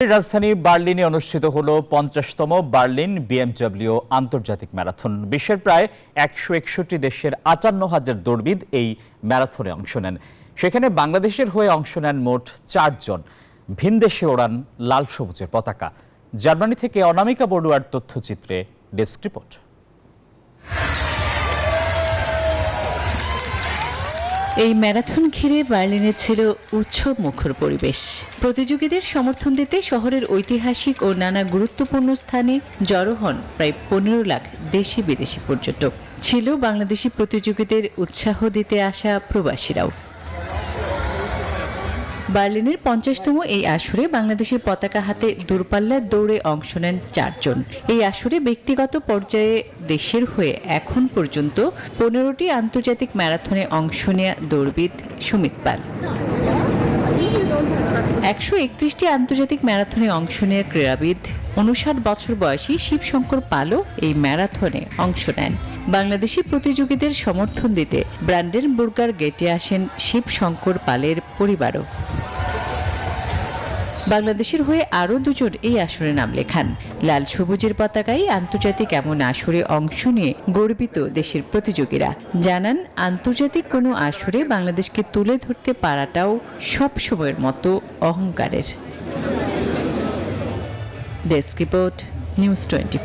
রাজধানী বার্লিনে অনুষ্ঠিত হল পঞ্চাশতম বার্লিন বিএমডব্লিউ আন্তর্জাতিক ম্যারাথন। বিশ্বের প্রায় একশো একষট্টি দেশের আটান্ন হাজার দৌড়বিদ এই ম্যারাথনে অংশ নেন। সেখানে বাংলাদেশের হয়ে অংশ নেন মোট চারজন ভিন দেশে ওড়ান লাল সবুজের পতাকা। জার্মানি থেকে অনামিকা বড়ুয়ার তথ্যচিত্রে ডেস্ক রিপোর্ট। এই ম্যারাথন ঘিরে বার্লিনে ছিল উৎসব মুখর পরিবেশ। প্রতিযোগীদের সমর্থন দিতে শহরের ঐতিহাসিক ও নানা গুরুত্বপূর্ণ স্থানে জড়ো হন প্রায় পনেরো লাখ দেশি বিদেশি পর্যটক। ছিল বাংলাদেশি প্রতিযোগীদের উৎসাহ দিতে আসা প্রবাসীরাও। বার্লিনের পঞ্চাশতম এই আসরে বাংলাদেশের পতাকা হাতে দূরপাল্লার দৌড়ে অংশ নেন চারজন। এই আসরে ব্যক্তিগত পর্যায়ে দেশের হয়ে এখন পর্যন্ত পনেরোটি আন্তর্জাতিক ম্যারাথনে অংশ নেয়া দৌড়বিদ সুমিত পাল। একশো একত্রিশটি আন্তর্জাতিক ম্যারাথনে অংশ নেয়া ক্রীড়াবিদ, উনষাট বছর বয়সী শিবশঙ্কর পালও এই ম্যারাথনে অংশ নেন। বাংলাদেশি প্রতিযোগীদের সমর্থন দিতে ব্র্যান্ডেন ব্র্যান্ডেনবুর্গার গেটে আসেন শিবশঙ্কর পালের পরিবারও। বাংলাদেশের হয়ে আরও দুজন এই আসরে নাম লেখান। লাল সবুজের পতাকায় আন্তর্জাতিক এমন আসরে অংশ নিয়ে গর্বিত দেশের প্রতিযোগীরা। জানান, আন্তর্জাতিক কোনো আসরে বাংলাদেশকে তুলে ধরতে পারাটাও সব সময়ের মতো অহংকারের। Desk report, news twenty